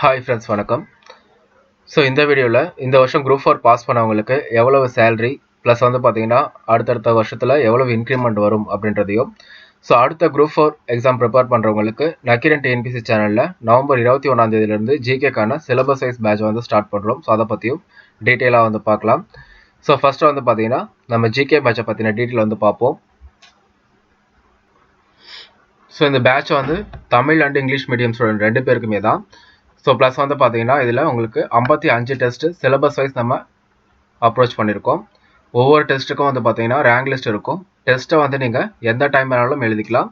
Hi friends வணக்கம். So இந்த வீடியோவில் இந்த வருஷம் குரூப் ஃபோர் பாஸ் பண்ணவங்களுக்கு எவ்வளவு சேலரி ப்ளஸ் வந்து பார்த்தீங்கன்னா அடுத்தடுத்த வருஷத்தில் எவ்வளவு இன்க்ரிமெண்ட் வரும் அப்படின்றதையும் ஸோ அடுத்த குரூப் ஃபோர் எக்ஸாம் ப்ரிப்பேர் பண்ணுறவங்களுக்கு நக்கிரன் டிஎன்பிசி சேனலில் நவம்பர் இருபத்தி ஒன்றாம் தேதியிலேருந்து ஜிகேக்கான சிலபஸ் வைஸ் பேட்ச் வந்து ஸ்டார்ட் பண்ணுறோம் ஸோ அதை பற்றியும் டீட்டெயிலாக வந்து பார்க்கலாம். ஸோ ஃபஸ்ட்டு வந்து பார்த்தீங்கன்னா நம்ம ஜிகே பேட்சை பற்றின டீட்டெயில் வந்து பார்ப்போம். ஸோ இந்த பேட்ச் வந்து Tamil and English medium student ரெண்டு பேருக்குமே தான். ஸோ ப்ளஸ் வந்து பார்த்தீங்கன்னா இதில் உங்களுக்கு ஐம்பத்தி அஞ்சு டெஸ்ட்டு சிலபஸ் வைஸ் நம்ம அப்ரோச் பண்ணியிருக்கோம் ஒவ்வொரு டெஸ்ட்டுக்கும் வந்து பார்த்தீங்கன்னா ரேங்க் லிஸ்ட் இருக்கும். டெஸ்ட்டை வந்து நீங்கள் எந்த டைம் வேணாலும் எழுதிக்கலாம்.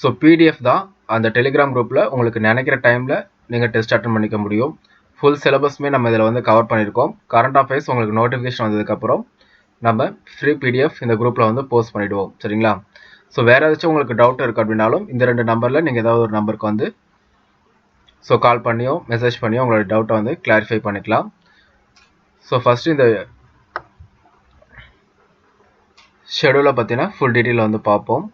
ஸோ பிடிஎஃப் தான் அந்த டெலிகிராம் குரூப்பில் உங்களுக்கு நினைக்கிற டைமில் நீங்கள் டெஸ்ட் அட்டன் பண்ணிக்க முடியும். ஃபுல் சிலபஸ்மே நம்ம இதில் வந்து கவர் பண்ணியிருக்கோம் கரண்ட் அஃபேர்ஸ் உங்களுக்கு நோட்டிஃபிகேஷன் வந்ததுக்கப்புறம் நம்ம ஃப்ரீ பிடிஎஃப் இந்த குரூப்பில் வந்து போஸ்ட் பண்ணிவிடுவோம் சரிங்களா? ஸோ வேறு ஏதாச்சும் உங்களுக்கு டவுட் இருக்குது அப்படின்னாலும் இந்த ரெண்டு நம்பரில் நீங்கள் ஏதாவது ஒரு நம்பருக்கு வந்து ஸோ கால் பண்ணியோ மெசேஜ் பண்ணியோ உங்களோட டவுட்டை வந்து கிளாரிஃபை பண்ணிக்கலாம். ஸோ ஃபஸ்ட்டு இந்த ஷெடியூலை பற்றின ஃபுல் டீட்டெயில் வந்து பார்ப்போம்.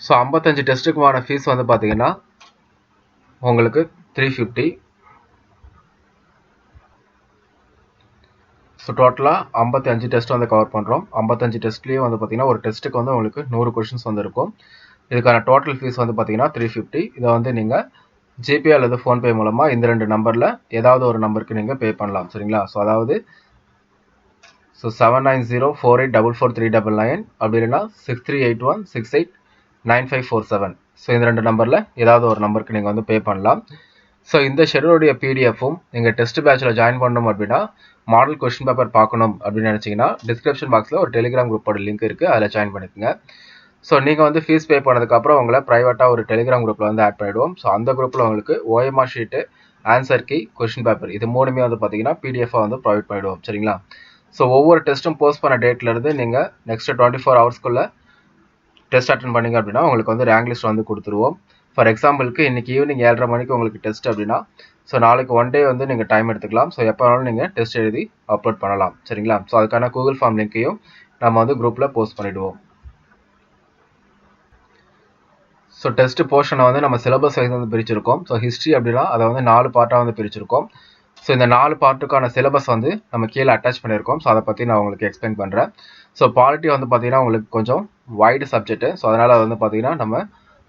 ஸோ ஐம்பத்தஞ்சு டெஸ்ட்டுக்குமான ஃபீஸ் வந்து பார்த்தீங்கன்னா உங்களுக்கு த்ரீ ஃபிஃப்டி ஸோ டோட்டலாக ஐம்பத்தி அஞ்சு டெஸ்ட் வந்து கவர் பண்ணுறோம் ஐம்பத்தஞ்சு டெஸ்ட்லேயே வந்து பார்த்தீங்கன்னா ஒரு டெஸ்ட்டுக்கு வந்து உங்களுக்கு நூறு கொஷின்ஸ் வந்து இருக்கும். இதுக்கான டோட்டல் ஃபீஸ் வந்து பார்த்தீங்கன்னா த்ரீ ஃபிஃப்டி இதை வந்து நீங்கள் ஜிபே அல்லது ஃபோன்பே மூலமாக இந்த ரெண்டு நம்பரில் ஏதாவது ஒரு நம்பருக்கு நீங்கள் பே பண்ணலாம் சரிங்களா? ஸோ அதாவது so seven nine zero four eight double four three double nine அப்படி இல்லைன்னா six three eight one six eight nine five four seven so இந்த ரெண்டு நம்பரில் ஏதாவது ஒரு நம்பருக்கு நீங்கள் வந்து பே பண்ணலாம். ஸோ இந்த ஷெடியூலுடைய பிடிஎஃப்பும் நீங்கள் டெஸ்ட் பேட்சில் ஜாயின் பண்ணணும் அப்படின்னா மாடல் கொஸ்டின் பேப்பர் பார்க்கணும் அப்படின்னு நினச்சிங்கன்னா டிஸ்கிரிப்ஷன் பாக்ஸில் ஒரு டெலிகிராம் குரூப்போட லிங்க் இருக்குது அதில் ஜாயின் பண்ணிக்கோங்க. ஸோ நீங்கள் வந்து ஃபீஸ் பே பண்ணதுக்கப்புறம் உங்களை ப்ரைவேட்டாக ஒரு டெலிகிராம் குரூப்பில் வந்து ஆட் பண்ணிவிடுவோம் ஸோ அந்த குரூப்பில் உங்களுக்கு OMR sheet answer key question paper இது மூணுமே வந்து பார்த்தீங்கன்னா பிடிஎஃபாக வந்து ப்ரொவைட் பண்ணிவிடுவோம் சரிங்களா? ஸோ ஒவ்வொரு டெஸ்ட்டும் போஸ்ட் பண்ண டேட்லேருந்து நீங்கள் நெக்ஸ்ட் டுவெண்ட்டி ஃபோர் ஹவர்ஸ்க்குள்ளே டெஸ்ட் அட்டன் பண்ணிங்க அப்படின்னா உங்களுக்கு வந்து ரேங்க் லிஸ்ட் வந்து கொடுத்துருவோம். ஃபார் எக்ஸாம்பிளுக்கு இன்றைக்கி ஈவினிங் ஏழரை மணிக்கு உங்களுக்கு டெஸ்ட் அப்படின்னா ஸோ நாளைக்கு ஒன் டே வந்து நீங்கள் டைம் எடுத்துக்கலாம். ஸோ எப்போ வேணாலும் நீங்கள் டெஸ்ட் எழுதி அப்லோட் பண்ணலாம். சரிங்களா? ஸோ அதுக்கான கூகுள் ஃபார்ம் லிங்க்கையும் நம்ம வந்து குரூப்பில் போஸ்ட் பண்ணிவிடுவோம் ஸோ டெஸ்ட் போர்ஷனை வந்து நம்ம சிலபஸ் வைஸ் வந்து பிரிச்சிருக்கோம். ஸோ ஹிஸ்ட்ரி அப்படின்னா அதை வந்து நாலு பார்ட்டாக வந்து பிரிச்சிருக்கோம். ஸோ இந்த நாலு பார்ட்டுக்கான சிலபஸ் வந்து நம்ம கீழே அட்டாச் பண்ணியிருக்கோம். ஸோ அதை பற்றி நான் உங்களுக்கு எக்ஸ்பிளைன் பண்ணுறேன் ஸோ பாலிட்டி வந்து பார்த்தீங்கன்னா உங்களுக்கு கொஞ்சம் வைடு சப்ஜெக்ட்டு ஸோ அதனால் வந்து பார்த்தீங்கன்னா நம்ம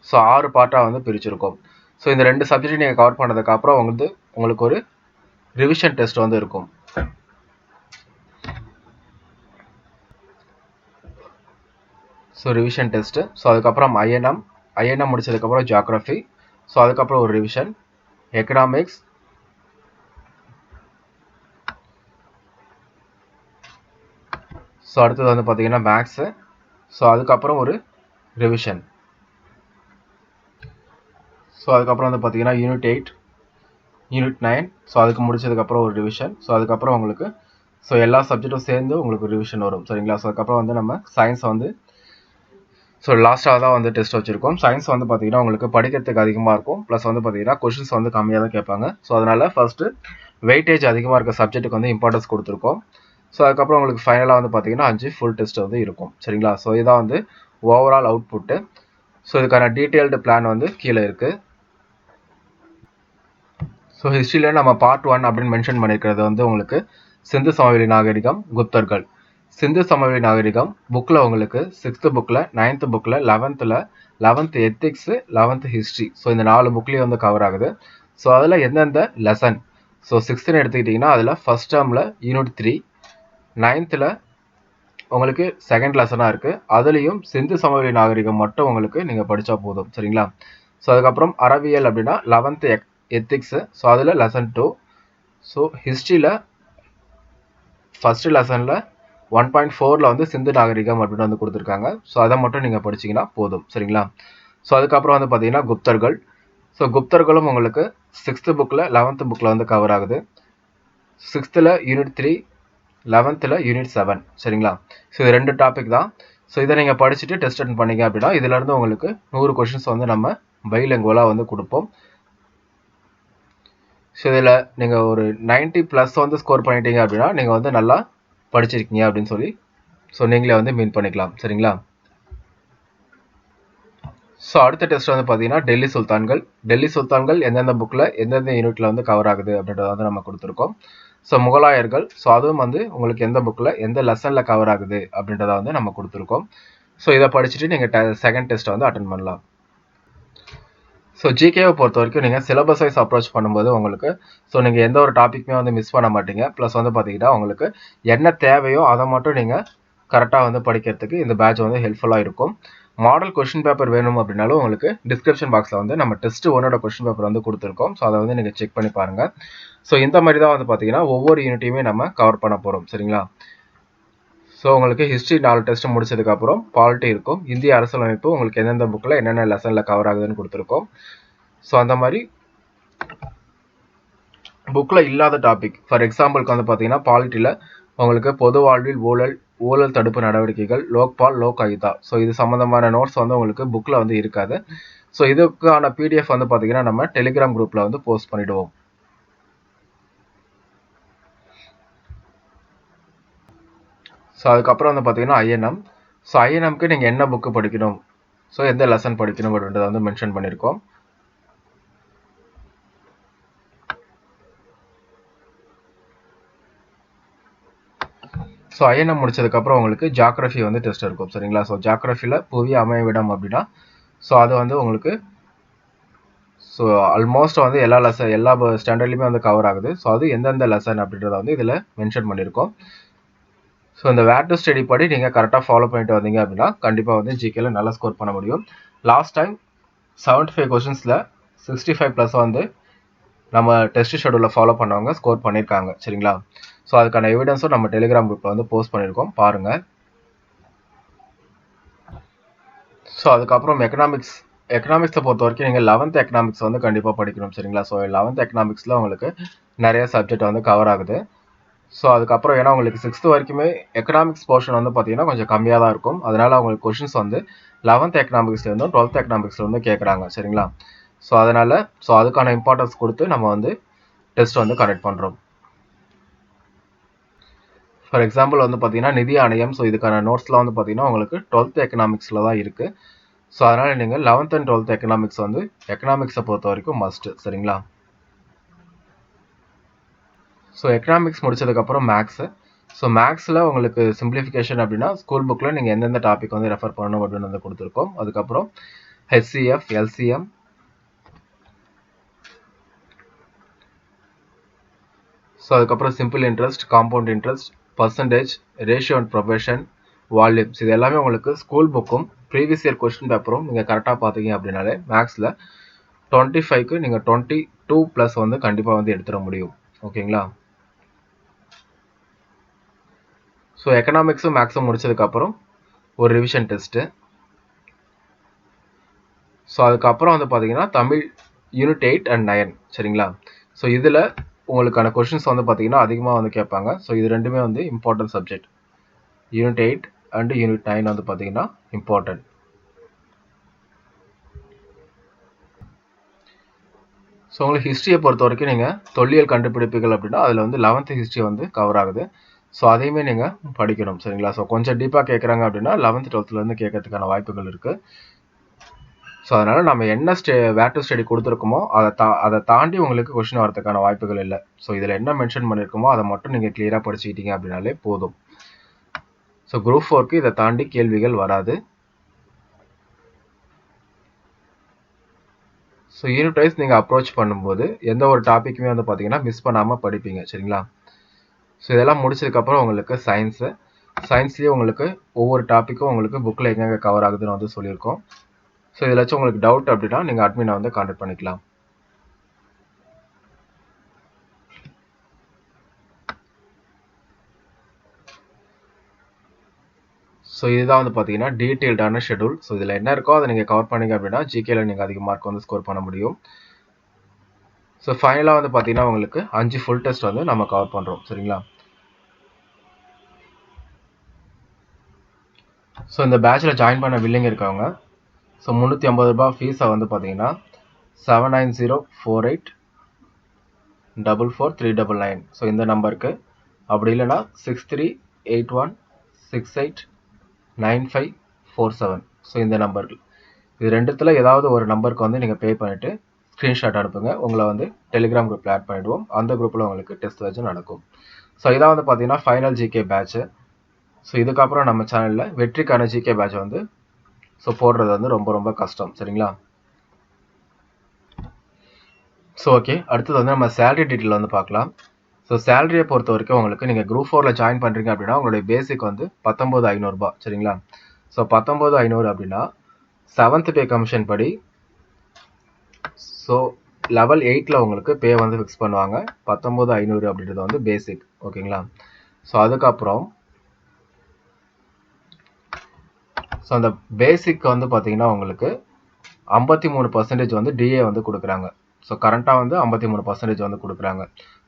ஸோ ஆறு பார்ட்டாக வந்து பிரிச்சிருக்கோம். ஸோ இந்த ரெண்டு சப்ஜெக்ட் நீங்கள் கவர் பண்ணதுக்கப்புறம் வந்து உங்களுக்கு ஒரு ரிவிஷன் டெஸ்ட் வந்து இருக்கும். ஸோ ரிவிஷன் டெஸ்ட்டு ஸோ அதுக்கப்புறம் ஐஎன்எம் ஐஎன்எம் முடிச்சதுக்கப்புறம் ஜியாகிரஃபி ஸோ அதுக்கப்புறம் ஒரு ரிவிஷன் எக்கனாமிக்ஸ் ஸோ அடுத்தது வந்து பார்த்தீங்கன்னா மேக்ஸு ஸோ அதுக்கப்புறம் ஒரு ரிவிஷன் ஸோ அதுக்கப்புறம் வந்து பார்த்தீங்கன்னா unit eight unit nine so அதுக்கு முடிச்சதுக்கப்புறம் ஒரு ரிவிஷன் ஸோ அதுக்கப்புறம் உங்களுக்கு ஸோ எல்லா சப்ஜெக்ட்டும் சேர்ந்து உங்களுக்கு ரிவிஷன் வரும். சரிங்களா? ஸோ அதுக்கப்புறம் வந்து நம்ம சயின்ஸை வந்து ஸோ லாஸ்ட்டாக தான் வந்து டெஸ்ட் வச்சுருக்கோம். சயின்ஸ் வந்து பார்த்தீங்கன்னா உங்களுக்கு படிக்கிறதுக்கு அதிகமாக இருக்கும். ப்ளஸ் வந்து பார்த்தீங்கன்னா கொஷின்ஸ் வந்து கம்மியாக தான் கேட்பாங்க. ஸோ அதனால் ஃபஸ்ட்டு வெயிட்டேஜ் அதிகமாக இருக்க சப்ஜெக்ட்டுக்கு வந்து இம்பார்ட்டன்ஸ் கொடுத்துருக்கோம். ஸோ அதுக்கப்புறம் உங்களுக்கு ஃபைனலாக வந்து பார்த்தீங்கன்னா அஞ்சு ஃபுல் டெஸ்ட் வந்து இருக்கும். சரிங்களா? ஸோ இதான் வந்து ஓவரால் அவுட்புட்டு ஸோ இதுக்கான டீட்டெயில்டு பிளான் வந்து கீழே இருக்குது ஸோ ஹிஸ்ட்ரியில் நம்ம பார்ட் ஒன் அப்படின்னு மென்ஷன் பண்ணியிருக்கிறது வந்து உங்களுக்கு சிந்து சமவெளி நாகரிகம் குப்தர்கள். சிந்து சமவெளி நாகரிகம் புக்கில் உங்களுக்கு சிக்ஸ்த்து புக்கில் நைன்த்து புக்கில் லெவன்த்தில் eleventh ethics eleventh history so இந்த நாலு புக்லேயும் வந்து கவர் ஆகுது. ஸோ அதில் எந்தெந்த லெசன் ஸோ சிக்ஸ்த்துன்னு எடுத்துக்கிட்டிங்கன்னா அதில் ஃபஸ்ட் டேர்மில் யூனிட் த்ரீ நைன்த்தில் உங்களுக்கு செகண்ட் லெசனாக இருக்குது அதுலேயும் சிந்து சமவெளி நாகரிகம் மட்டும் உங்களுக்கு நீங்கள் படித்தா போதும். சரிங்களா? ஸோ அதுக்கப்புறம் அறவியல் அப்படின்னா லெவன்த்து எக் எத்திக்ஸு ஸோ அதில் லெசன் டூ ஸோ ஹிஸ்ட்ரியில் ஃபஸ்ட்டு லெசனில் ஒன் பாயிண்ட் ஃபோரில் வந்து சிந்து நாகரிகம் அப்படின்னு வந்து கொடுத்துருக்காங்க. ஸோ அதை மட்டும் நீங்கள் படிச்சிங்கன்னா போதும். சரிங்களா? ஸோ அதுக்கப்புறம் வந்து பார்த்தீங்கன்னா குப்தர்கள். ஸோ குப்தர்களும் உங்களுக்கு சிக்ஸ்த்து புக்கில் லெவன்த்து புக்கில் வந்து கவர் ஆகுது. சிக்ஸ்த்தில் யூனிட் த்ரீ லெவன்த்தில் யூனிட் செவன் சரிங்களா? ஸோ இது ரெண்டு டாபிக் தான். ஸோ இதை நீங்கள் படிச்சுட்டு டெஸ்ட் அட்டன் பண்ணீங்க அப்படின்னா இதிலேருந்து உங்களுக்கு நூறு கொஷின்ஸ் வந்து நம்ம பைலங்குவலாக வந்து கொடுப்போம். ஸோ இதில் நீங்கள் ஒரு நைன்ட்டி ப்ளஸ் வந்து ஸ்கோர் பண்ணிட்டீங்க அப்படின்னா நீங்கள் வந்து நல்லா படிச்சிருக்கீங்க அப்படின்னு சொல்லி ஸோ நீங்களே வந்து மீன் பண்ணிக்கலாம். சரிங்களா? ஸோ அடுத்த டெஸ்ட் வந்து பார்த்தீங்கன்னா டெல்லி சுல்தான்கள். டெல்லி சுல்தான்கள் எந்தெந்த புக்கில் எந்தெந்த யூனிட்டில் வந்து கவர் ஆகுது அப்படின்றத வந்து நம்ம கொடுத்துருக்கோம். ஸோ முகலாயர்கள் ஸோ அதுவும் வந்து உங்களுக்கு எந்த புக்கில் எந்த லெசனில் கவர் ஆகுது அப்படின்றத வந்து நம்ம கொடுத்துருக்கோம். ஸோ இதை படிச்சுட்டு நீங்கள் செகண்ட் டெஸ்ட்டை வந்து அட்டன் பண்ணலாம். ஸோ ஜிகேவை பொறுத்த வரைக்கும் நீங்கள் சிலபஸ் வைஸ் அப்ரோச் பண்ணும்போது உங்களுக்கு ஸோ நீங்கள் எந்த ஒரு டாப்பிக்குமே வந்து மிஸ் பண்ண மாட்டீங்க. ப்ளஸ் வந்து பார்த்தீங்கன்னா உங்களுக்கு என்ன தேவையோ அதை மட்டும் நீங்கள் கரெக்டாக வந்து படிக்கிறதுக்கு இந்த பேட்ச் வந்து ஹெல்ப்ஃபுல்லாக இருக்கும். மாடல் கொஷின் பேப்பர் வேணும் அப்படின்னாலும் உங்களுக்கு டிஸ்கிரிப்ஷன் பாக்ஸில் வந்து நம்ம டெஸ்ட் ஒன்னோட கொஷின் பேப்பர் வந்து கொடுத்துருக்கோம். ஸோ அதை வந்து நீங்கள் செக் பண்ணி பாருங்கள் ஸோ இந்த மாதிரி தான் வந்து பார்த்தீங்கன்னா ஒவ்வொரு யூனிட்டையுமே நம்ம கவர் பண்ண போகிறோம் சரிங்களா? ஸோ உங்களுக்கு ஹிஸ்ட்ரி நாலு டெஸ்ட் முடிச்சதுக்கப்புறம் பாலிட்டி இருக்கும். இந்திய அரசியலமைப்பு உங்களுக்கு எந்தெந்த புக்கில் என்னென்ன லெசனில் கவர் ஆகுதுன்னு கொடுத்துருக்கோம். ஸோ அந்த மாதிரி புக்கில் இல்லாத டாபிக் ஃபார் எக்ஸாம்பிளுக்கு வந்து பார்த்தீங்கன்னா பாலிட்டியில் உங்களுக்கு பொது வாழ்வில் ஊழல் ஊழல் தடுப்பு நடவடிக்கைகள் லோக்பால் லோக் ஆயுதா ஸோ இது சம்மந்தமான நோட்ஸ் வந்து உங்களுக்கு புக்கில் வந்து இருக்காது. ஸோ இதுக்கான பிடிஎஃப் வந்து பார்த்தீங்கன்னா நம்ம டெலிகிராம் குரூப்பில் வந்து போஸ்ட் பண்ணிவிடுவோம் ஸோ அதுக்கப்புறம் வந்து பார்த்தீங்கன்னா ஐஎன்எம் ஸோ ஐஎன்எம்க்கு நீங்கள் என்ன புக்கு படிக்கணும்? ஸோ எந்த லெசன் படிக்கணும் அப்படின்றத வந்து மென்ஷன் பண்ணியிருக்கோம் ஸோ ஐஎன்எம் முடிச்சதுக்கப்புறம் உங்களுக்கு ஜாக்ரஃபி வந்து டெஸ்ட் இருக்கும் சரிங்களா? ஸோ ஜாக்ரஃபியில் புவி அமைவிடம் அப்படின்னா ஸோ அது வந்து உங்களுக்கு ஸோ ஆல்மோஸ்ட் வந்து எல்லா லெசன் எல்லா ஸ்டாண்டர்ட்லையுமே வந்து கவர் ஆகுது. ஸோ அது எந்தெந்த லெசன் அப்படின்றத வந்து இதில் மென்ஷன் பண்ணியிருக்கோம் ஸோ இந்த வேர் டு ஸ்டடி படி நீங்கள் கரெக்டாக ஃபாலோ பண்ணிட்டு வந்தீங்க அப்படின்னா கண்டிப்பாக வந்து ஜிகேல நல்லா ஸ்கோர் பண்ண முடியும். லாஸ்ட் டைம் செவன்ட்டி ஃபைவ் கொஷின்ஸில் சிக்ஸ்டி ஃபைவ் ப்ளஸ் வந்து நம்ம டெஸ்ட் ஷெடியூலில் ஃபாலோ பண்ணவங்க ஸ்கோர் பண்ணியிருக்காங்க சரிங்களா? ஸோ அதுக்கான எவிடன்ஸும் நம்ம டெலிகிராம் குரூப்பில் வந்து போஸ்ட் பண்ணியிருக்கோம் பாருங்கள் ஸோ அதுக்கப்புறம் எக்கனாமிக்ஸ் எக்கனாமிக்ஸை பொறுத்த வரைக்கும் நீங்கள் லெவன்த் எக்கனாமிக்ஸ் வந்து கண்டிப்பாக படிக்கணும். சரிங்களா? ஸோ லெவன்த் எக்கனாமிக்ஸில் உங்களுக்கு நிறைய சப்ஜெக்ட் வந்து கவர் ஆகுது. ஸோ அதுக்கப்புறம் ஏன்னா உங்களுக்கு சிக்ஸ்த்து வரைக்குமே எக்கனாமிக்ஸ் போர்ஷன் வந்து பார்த்தீங்கன்னா கொஞ்சம் கம்மியாக தான் இருக்கும். அதனால் அவங்களுக்கு கொஷின்ஸ் வந்து லெவன்த் எக்கனாமிக்ஸ்லேருந்தும் டுவெல்த் எக்கனாமிக்ஸ்லேருந்து கேட்குறாங்க சரிங்களா? ஸோ அதனால் ஸோ அதுக்கான இம்பார்ட்டன்ஸ் கொடுத்து நம்ம வந்து டெஸ்ட் வந்து கண்டக்ட் பண்ணுறோம் ஃபார் எக்ஸாம்பிள் வந்து பார்த்தீங்கன்னா நிதி ஆணையம் ஸோ இதுக்கான நோட்ஸ்லாம் வந்து பார்த்தீங்கன்னா உங்களுக்கு டுவெல்த் எக்கனாமிக்ஸில் தான் இருக்குது ஸோ அதனால் நீங்கள் லெவன்த் அண்ட் டுவெல்த் எக்கனாமிக்ஸ் வந்து எக்கனாமிக்ஸை பொறுத்த வரைக்கும் மஸ்ட்டு சரிங்களா? ஸோ எக்கனாமிக்ஸ் முடிச்சதுக்கப்புறம் மேக்ஸு ஸோ மேக்ஸில் உங்களுக்கு சிம்பிளிஃபிகேஷன் அப்படின்னா ஸ்கூல் புக்கில் நீங்கள் எந்தெந்த டாபிக் வந்து ரெஃபர் பண்ணணும் அப்படின்னு வந்து கொடுத்துருக்கோம். அதுக்கப்புறம் ஹெச்சிஎஃப் எல்சிஎம் ஸோ அதுக்கப்புறம் simple interest compound interest percentage ratio and proportion volumes இது எல்லாமே உங்களுக்கு ஸ்கூல் புக்கும் ப்ரீவியஸ் இயர் கொஸ்டின் பேப்பரும் நீங்கள் கரெக்டாக பார்த்தீங்க அப்படின்னாலே மேக்ஸில் டுவெண்ட்டி ஃபைவ்க்கு நீங்கள் டுவெண்ட்டி டூ ப்ளஸ் வந்து கண்டிப்பாக வந்து எடுத்துட முடியும். ஓகேங்களா ஸோ எக்கனாமிக்ஸும் மேக்ஸும் முடிச்சதுக்கப்புறம் ஒரு ரிவிஷன் டெஸ்ட்டு ஸோ அதுக்கப்புறம் வந்து பார்த்தீங்கன்னா Tamil unit eight and nine சரிங்களா? ஸோ இதில் உங்களுக்கான கொஷின்ஸ் வந்து பார்த்தீங்கன்னா அதிகமாக வந்து கேட்பாங்க. ஸோ இது ரெண்டுமே வந்து important subject unit eight and unit nine வந்து பார்த்தீங்கன்னா இம்பார்ட்டன்ட் ஸோ உங்களுக்கு ஹிஸ்ட்ரியை பொறுத்த வரைக்கும் நீங்கள் தொல்லியல் கண்டுபிடிப்புகள் அப்படின்னா அதில் வந்து லெவன்த்து ஹிஸ்ட்ரி வந்து கவர் ஆகுது. ஸோ அதையுமே நீங்கள் படிக்கணும் சரிங்களா? ஸோ கொஞ்சம் டீப்பாக கேட்குறாங்க அப்படின்னா லெவன்த் டுவெல்த்லேருந்து கேட்கறதுக்கான வாய்ப்புகள் இருக்குது ஸோ அதனால் நம்ம என்ன ஸ்டே வேர் டு ஸ்டடி கொடுத்துருக்கோமோ அதை தா அதை தாண்டி உங்களுக்கு கொஷின் வரதுக்கான வாய்ப்புகள் இல்லை. ஸோ இதில் என்ன மென்ஷன் பண்ணியிருக்கோமோ அதை மட்டும் நீங்கள் கிளியராக படிச்சுக்கிட்டீங்க அப்படின்னாலே போதும். ஸோ குரூப் ஃபோர்க்கு இதை தாண்டி கேள்விகள் வராது. ஸோ யூனிட் வைஸ் நீங்கள் அப்ரோச் பண்ணும்போது எந்த ஒரு டாப்பிக்குமே வந்து பார்த்தீங்கன்னா மிஸ் பண்ணாமல் படிப்பீங்க சரிங்களா? ஸோ இதெல்லாம் முடிச்சதுக்கப்புறம் உங்களுக்கு சயின்ஸு சயின்ஸ்லேயே உங்களுக்கு ஒவ்வொரு டாப்பிக்கும் உங்களுக்கு புக்கில் எங்கெங்கே கவர் ஆகுதுன்னு வந்து சொல்லியிருக்கோம். ஸோ இதில் வச்சு உங்களுக்கு டவுட் அப்படின்னா நீங்கள் அட்மினை வந்து கான்டாக்ட் பண்ணிக்கலாம். ஸோ இதுதான் வந்து பார்த்தீங்கன்னா டீட்டெயில்டான ஷெடியூல் ஸோ இதில் என்ன இருக்கோ அதை நீங்கள் கவர் பண்ணீங்க அப்படின்னா ஜிகேல நீங்கள் அதிக மார்க் வந்து ஸ்கோர் பண்ண முடியும். ஸோ ஃபைனலாக வந்து பார்த்தீங்கன்னா உங்களுக்கு அஞ்சு ஃபுல் டெஸ்ட் வந்து நம்ம கவர் பண்ணுறோம் சரிங்களா? ஸோ இந்த பேட்சில் ஜாயின் பண்ண வில்லிங் இருக்கவங்க ஸோ முந்நூற்றி ஐம்பது ரூபாய் ஃபீஸை வந்து பார்த்தீங்கன்னா seven nine zero four eight double four three double nine so இந்த நம்பருக்கு அப்படி இல்லைன்னா six three eight one six eight nine five four seven so இந்த நம்பருக்கு இது ரெண்டுத்தில் ஏதாவது ஒரு நம்பருக்கு வந்து நீங்கள் பே பண்ணிவிட்டு ஸ்க்ரீன்ஷாட் அனுப்புங்க. உங்களை வந்து டெலிகிராம் குரூப்பில் ஆட் பண்ணிவிடுவோம் அந்த குரூப்பில் உங்களுக்கு டெஸ்ட் வச்சு நடக்கும். ஸோ இதான் வந்து பார்த்தீங்கன்னா ஃபைனல் ஜிகே பேட்ச்சு ஸோ இதுக்கப்புறம் நம்ம சேனலில் வெற்றிக்கான ஜிகே பேட்ச் வந்து ஸோ போடுறது வந்து ரொம்ப ரொம்ப கஷ்டம். சரிங்களா? ஸோ ஓகே அடுத்தது வந்து நம்ம சேலரி டீட்டெயில் வந்து பார்க்கலாம். ஸோ சேலரியை பொறுத்த வரைக்கும் உங்களுக்கு நீங்கள் குரூப் ஃபோரில் ஜாயின் பண்ணுறீங்க அப்படின்னா உங்களுடைய பேசிக் வந்து பத்தொம்போது ஐநூறுரூபா சரிங்களா? ஸோ பத்தொம்போது ஐநூறு அப்படின்னா செவன்த் பே கமிஷன் படி ஸோ லெவல் எயிட்டில் உங்களுக்கு பே வந்து ஃபிக்ஸ் பண்ணுவாங்க. பத்தொம்போது ஐநூறு அப்படின்றது வந்து பேசிக் ஓகேங்களா ஸோ அதுக்கப்புறம் ஸோ அந்த பேசிக் வந்து பார்த்தீங்கன்னா உங்களுக்கு ஐம்பத்தி மூணு பர்சன்டேஜ் வந்து டிஏ வந்து கொடுக்குறாங்க. ஸோ கரண்ட்டாக வந்து ஐம்பத்தி மூணு பர்சன்டேஜ் வந்து கொடுக்குறாங்க.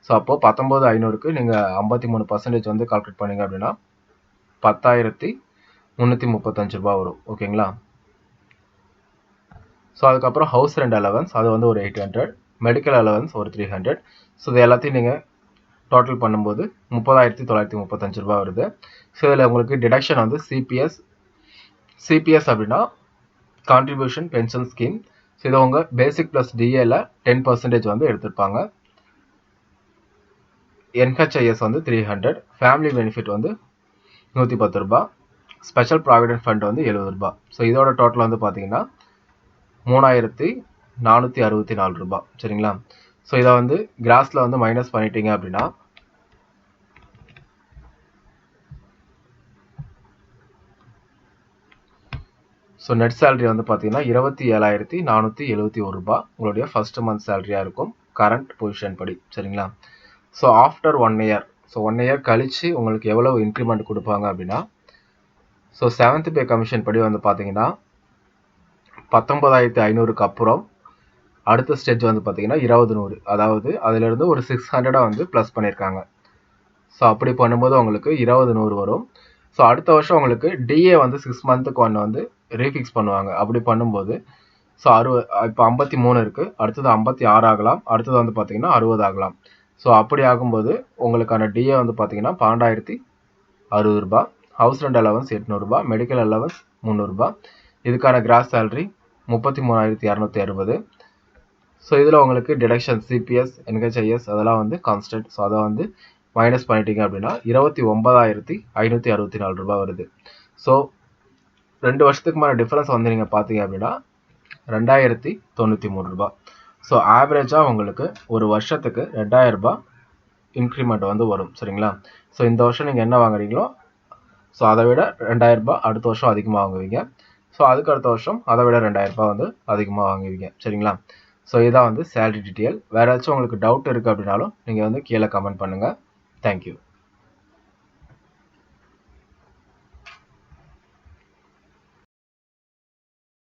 ஸோ அப்போது பத்தொம்போது ஐநூறுக்கு நீங்கள் ஐம்பத்தி மூணு பர்சன்டேஜ் வந்து கால்குலேட் பண்ணீங்க அப்படின்னா பத்தாயிரத்தி முந்நூற்றி முப்பத்தஞ்சு ரூபா வரும். ஓகேங்களா ஸோ அதுக்கப்புறம் ஹவுஸ் ரெண்ட் அலவன்ஸ் அது வந்து ஒரு எயிட் ஹண்ட்ரட் மெடிக்கல் அலவன்ஸ் ஒரு த்ரீ ஹண்ட்ரட் ஸோ இது எல்லாத்தையும் நீங்கள் டோட்டல் பண்ணும்போது முப்பதாயிரத்தி தொள்ளாயிரத்தி முப்பத்தஞ்சு ரூபா வருது. ஸோ இதில் உங்களுக்கு டிடக்ஷன் வந்து சிபிஎஸ் சிபிஎஸ் அப்படின்னா கான்ட்ரிபியூஷன் பென்ஷன் ஸ்கீம் ஸோ இதை உங்கள் பேசிக் ப்ளஸ் டிஏல டென் பர்சன்டேஜ் வந்து எடுத்திருப்பாங்க. என்ஹெச்ஐஎஸ் வந்து த்ரீ ஹண்ட்ரட் ஃபேமிலி பெனிஃபிட் வந்து நூற்றி பத்து ரூபா. ஸ்பெஷல் ப்ராவிடென்ட் ஃபண்ட் வந்து எழுபது ரூபா. ஸோ இதோட டோட்டல் வந்து பார்த்தீங்கன்னா மூணாயிரத்தி நானூற்றி அறுபத்தி நாலு ரூபா. சரிங்களா? ஸோ இதை வந்து கிராஸில் வந்து மைனஸ் பண்ணிட்டீங்க அப்படின்னா ஸோ நெட் சேலரி வந்து பார்த்தீங்கன்னா இருபத்தி ஏழாயிரத்தி நானூற்றி எழுபத்தி ஒரு ரூபா உங்களுடைய ஃபர்ஸ்ட் மந்த் சேலரியாக இருக்கும். கரண்ட் பொசிஷன் படி. சரிங்களா? So after one year so one year கழித்து உங்களுக்கு எவ்வளோ இன்க்ரிமெண்ட் கொடுப்பாங்க அப்படின்னா ஸோ செவன்த் பே கமிஷன் படி வந்து பார்த்தீங்கன்னா பத்தொன்பதாயிரத்தி ஐநூறுக்கு அப்புறம் அடுத்த ஸ்டேஜ் வந்து பார்த்தீங்கன்னா இருபது நூறு. அதாவது அதிலிருந்து ஒரு சிக்ஸ் ஹண்ட்ரடாக வந்து ப்ளஸ் பண்ணியிருக்காங்க ஸோ அப்படி பண்ணும்போது உங்களுக்கு இருபது நூறு வரும். ஸோ அடுத்த வருஷம் உங்களுக்கு டிஏ வந்து சிக்ஸ் மந்த்துக்கு ஒன்று வந்து ரீஃபிக்ஸ் பண்ணுவாங்க. அப்படி பண்ணும்போது ஸோ அறுபது இப்போ ஐம்பத்தி மூணு இருக்குது அடுத்தது ஐம்பத்தி ஆறு ஆகலாம். அடுத்தது வந்து பார்த்தீங்கன்னா அறுபது ஆகலாம். ஸோ அப்படி ஆகும்போது உங்களுக்கான டிஏ வந்து பார்த்தீங்கன்னா பன்னெண்டாயிரத்தி அறுபது ரூபா. ஹவுஸ் ரெண்ட் அலவன்ஸ் எட்நூறுபா மெடிக்கல் அலவன்ஸ் முந்நூறுபா இதுக்கான கிராஸ் சேலரி முப்பத்தி மூணாயிரத்தி இரநூத்தி அறுபது. ஸோ இதில் உங்களுக்கு டிடக்ஷன் சிபிஎஸ் என்ஹெச்ஐஎஸ் அதெல்லாம் வந்து கான்ஸ்டன்ட் ஸோ அதை வந்து மைனஸ் பண்ணிட்டீங்க அப்படின்னா இருபத்தி ஒன்பதாயிரத்தி ஐநூற்றி அறுபத்தி நாலு ரூபா வருது. ஸோ ரெண்டு வருஷத்துக்கு மேலே டிஃப்ரென்ஸ் வந்து நீங்கள் பார்த்தீங்க அப்படின்னா ரெண்டாயிரத்தி தொண்ணூற்றி மூணு ரூபா ஸோ ஆவரேஜாக உங்களுக்கு ஒரு வருஷத்துக்கு ரெண்டாயிரம் ரூபாய் இன்க்ரிமெண்ட் வந்து வரும். சரிங்களா? ஸோ இந்த வருஷம் நீங்கள் என்ன வாங்குறீங்களோ ஸோ அதை விட ரெண்டாயிரம் ரூபாய் அடுத்த வருஷம் அதிகமாக வாங்குவீங்க. ஸோ அதுக்கு அடுத்த வருஷம் அதை விட ரெண்டாயிரம் ரூபாய் வந்து அதிகமாக வாங்குவீங்க. சரிங்களா? ஸோ இதான் வந்து சேலரி டீட்டெயில் வேறு ஏதாச்சும் உங்களுக்கு டவுட் இருக்குது அப்படின்னாலும் நீங்கள் வந்து கீழே கமெண்ட் பண்ணுங்கள் Thank you.